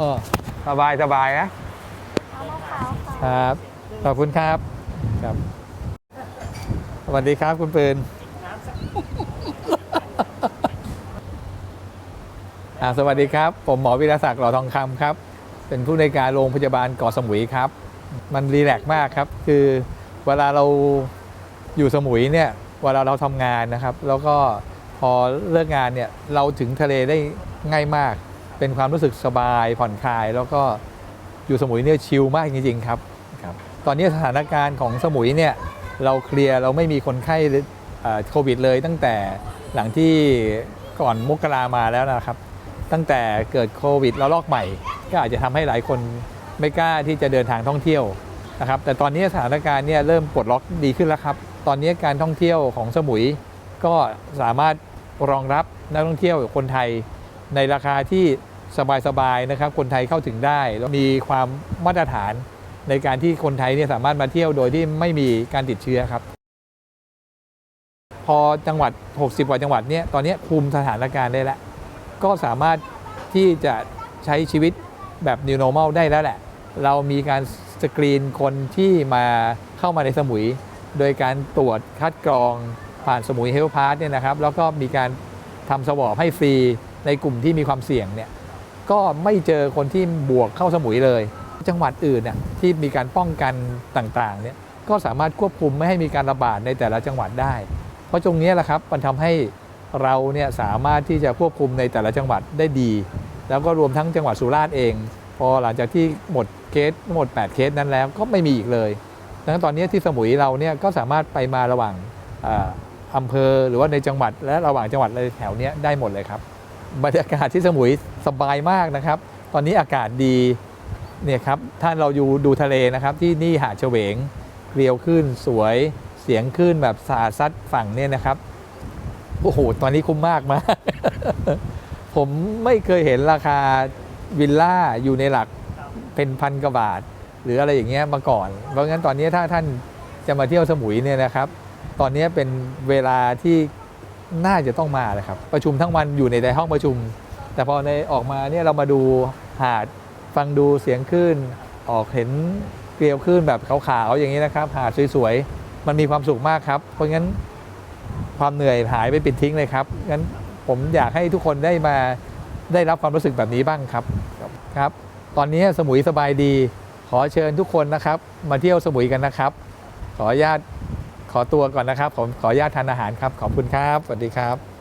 เออสบายสบายนะครับ ขอบคุณครับครับ สวัสดีครับคุณปืนอ่าสวัสดีครับ ผมหมอวิรศักดิ์หล่อทองคำครับ เป็นผู้ในวยการโรงพยาบาลเกาะสมุยครับ มันรีแลกซ์มากครับ คือเวลาเราอยู่สมุยเนี่ย เวลาเราทำงานนะครับ แล้วก็พอเลิกงานเนี่ย เราถึงทะเลได้ง่ายมาก เป็นความรู้สึกสบายผ่อนคลาย แล้วก็อยู่สมุยเนี่ยชิลมากจริงๆครับครับ ตอนนี้สถานการณ์ของสมุยเนี่ยเราเคลียร์เราไม่มีคนไข้เอ่อโควิดเลยตั้งแต่หลังที่ก่อนมกรามาแล้วนะครับ ตั้งแต่เกิดโควิดระลอกใหม่ ก็อาจจะทำให้หลายคนไม่กล้าที่จะเดินทางท่องเที่ยวนะครับ แต่ตอนนี้สถานการณ์เนี่ยเริ่มปลดล็อกดีขึ้นแล้วครับ ตอนนี้การท่องเที่ยวของสมุย ก็สามารถรองรับนักท่องเที่ยวคนไทย ในราคาที่สบายๆนะครับ คนไทยเข้าถึงได้แล้วมีความมาตรฐานในการที่คนไทยเนี่ยสามารถมาเที่ยวโดยที่ไม่มีการติดเชื้อครับ พอจังหวัด 60 กว่าจังหวัดเนี่ยตอนนี้คุมสถานการณ์ได้แล้ว ก็สามารถที่จะใช้ชีวิตแบบ New Normal ได้แล้วแหละ เรามีการสกรีนคนที่มาเข้ามาในสมุย โดยการตรวจคัดกรองผ่านสมุยเฮลพาร์ทเนี่ยนะครับ แล้วก็มีการทำสวอปให้ฟรี ในกลุ่มที่มีความเสี่ยงเนี่ยก็ไม่เจอคนที่บวกเข้าสมุยเลย จังหวัดอื่นเนี่ยที่มีการป้องกันต่างๆเนี่ยก็สามารถควบคุมไม่ให้มีการระบาดในแต่ละจังหวัดได้ เพราะตรงนี้แหละครับมันทำให้เราเนี่ยสามารถที่จะควบคุมในแต่ละจังหวัดได้ดี แล้วก็รวมทั้งจังหวัดสุราษฎร์เอง พอหลังจากที่หมดเคสหมด 8 เคสนั้นแล้วก็ไม่มีอีกเลยดังนั้นตอนนี้ที่สมุยเราเนี่ยก็สามารถไปมาระหว่างอออำเภอหรือว่าในจังหวัดและระหว่างจังหวัดเลยแถวเนี้ยได้หมดเลยครับ บรรยากาศที่สมุยสบายมากนะครับ ตอนนี้อากาศดีเนี่ยครับถ้าเราอยู่ดูทะเลนะครับที่นี่หาดเฉวงเกลียวขึ้นสวยเสียงขึ้นแบบสาซัดฝั่งเนี่ยนะครับโอ้โหตอนนี้คุ้มมากมาผมไม่เคยเห็นราคาวิลล่าอยู่ในหลักเป็นพันกว่าบาท หรืออะไรอย่างเงี้ยมาก่อน เพราะงั้นตอนนี้ถ้าท่านจะมาเที่ยวสมุยเนี่ยนะครับ ตอนนี้เป็นเวลาที่ น่าจะต้องมาเลยครับ ประชุมทั้งวันอยู่ในในห้องประชุม แต่พอในออกมาเนี่ยเรามาดูหาดฟังดูเสียงคลื่นออกเห็นเกลียวคลื่นแบบขาวๆอย่างนี้นะครับ หาดสวยๆมันมีความสุขมากครับ เพราะงั้นความเหนื่อยหายไปปิดทิ้งเลยครับงั้นผมอยากให้ทุกคนได้มาได้รับความรู้สึกแบบนี้บ้างครับครับ ตอนนี้สมุยสบายดี ขอเชิญทุกคนนะครับ มาเที่ยวสมุยกันนะครับ ขออนุญาต ขอตัวก่อนนะครับ ผมขออนุญาตทานอาหารครับ ขอบคุณครับ สวัสดีครับ